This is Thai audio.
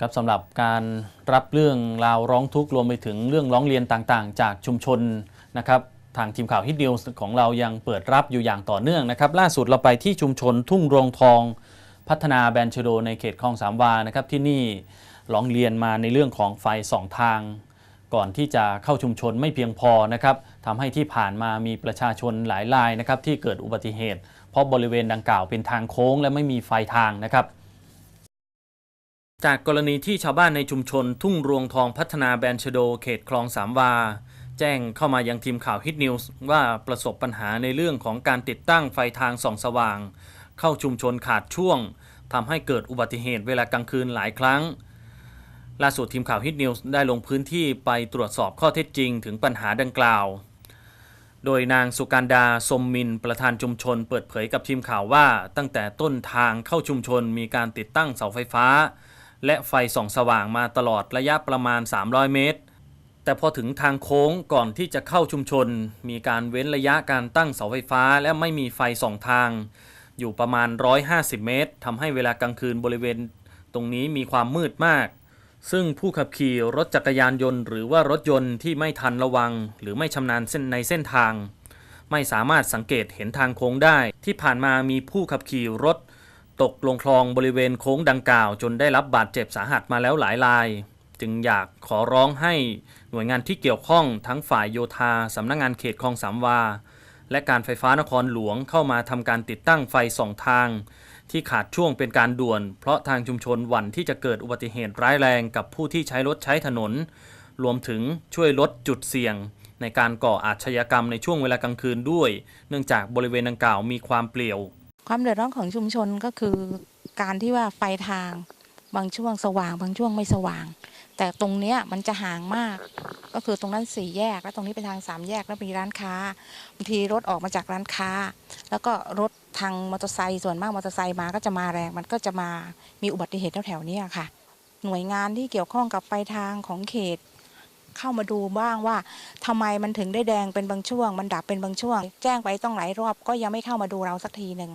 ครับสำหรับการรับเรื่องราวร้องทุกข์รวมไปถึงเรื่องร้องเรียนต่างๆ จากชุมชนนะครับทางทีมข่าวฮิตนิวส์ของเรายังเปิดรับอยู่อย่างต่อเนื่องนะครับ ล่าสุดเราไปที่ชุมชนทุ่งรวงทอง พัฒนาแบนด์ชโดในเขตคลองสามวานะครับที่นี่ร้องเรียนมาในเรื่องของไฟสองทาง ก่อนที่จะเข้าชุมชนไม่เพียงพอนะครับทำให้ที่ผ่านมามีประชาชนหลายรายนะครับที่เกิดอุบัติเหตุ เพราะบริเวณดังกล่าวเป็นทางโค้งและไม่มีไฟทางนะครับ จากกรณีที่ชาวบ้านในชุมชนทุ่งรวงทองพัฒนาแบรนชโดเขตคลองสามวา แจ้งเข้ามายังทีมข่าวฮิตนิวส์ว่าประสบปัญหาในเรื่องของการติดตั้งไฟทางส่องสว่าง เข้าชุมชนขาดช่วงทำให้เกิดอุบัติเหตุเวลากลางคืนหลายครั้ง ล่าสุดทีมข่าวฮิตนิวส์ได้ลงพื้นที่ไปตรวจสอบข้อเท็จจริงถึงปัญหาดังกล่าว โดยนางสุการดาสมมิน ประธานชุมชน เปิดเผยกับทีมข่าวว่า ตั้งแต่ต้นทางเข้าชุมชนมีการติดตั้งเสาไฟฟ้า และไฟส่องสว่างมาตลอดระยะประมาณ 300 เมตร แต่พอถึงทางโค้งก่อนที่จะเข้าชุมชน มีการเว้นระยะการตั้งเสาไฟฟ้าและไม่มีไฟส่องทาง อยู่ประมาณ 150 เมตรทำให้เวลากลางคืนบริเวณ ตรงนี้มีความมืดมาก ซึ่งผู้ขับขี่รถจักรยานยนต์ หรือว่ารถยนต์ที่ไม่ทันระวัง หรือไม่ชำนาญเส้นในเส้นทาง ไม่สามารถสังเกตเห็นทางโค้งได้ ที่ผ่านมามีผู้ขับขี่รถ ตกลงคลองบริเวณโค้งดังกล่าว จนได้รับบาดเจ็บสาหัสมาแล้วหลายราย จึงอยากขอร้องให้หน่วยงานที่เกี่ยวข้องทั้งฝ่ายโยธาสำนักงงานเขตคลองสามวา และการไฟฟ้านครหลวงเข้ามาทำการติดตั้งไฟสองทาง ที่ขาดช่วงเป็นการด่วน เพราะทางชุมชนหวั่นที่จะเกิดอุบัติเหตุร้ายแรงกับผู้ที่ใช้รถใช้ถนน รวมถึงช่วยลดจุดเสี่ยงในการก่ออาชญากรรมในช่วงเวลากลางคืนด้วย เนื่องจากบริเวณดังกล่าวมีความเปลี่ยว ความเดือดร้อนของชุมชนก็คือการที่ว่าไฟทางบางช่วงสว่าง บางช่วงไม่สว่าง แต่ตรงเนี้ยมันจะห่างมาก ก็คือตรงนั้นสี่แยก แล้วตรงนี้เป็นทางสามแยกแล้วมีร้านค้าบางทีรถออกมาจากร้านค้า แล้วก็รถทางมอเตอร์ไซค์ส่วนมากมอเตอร์ไซค์มาก็จะมาแรง มันก็จะมามีอุบัติเหตุแถวๆนี้ค่ะ หน่วยงานที่เกี่ยวข้องกับไฟทางของเขต เข้ามาดูบ้างว่าทำไมมันถึงได้แดงเป็นบางช่วง มันดับเป็นบางช่วง แจ้งไปต้องหลายรอบก็ยังไม่เข้ามาดูเราสักทีหนึ่ง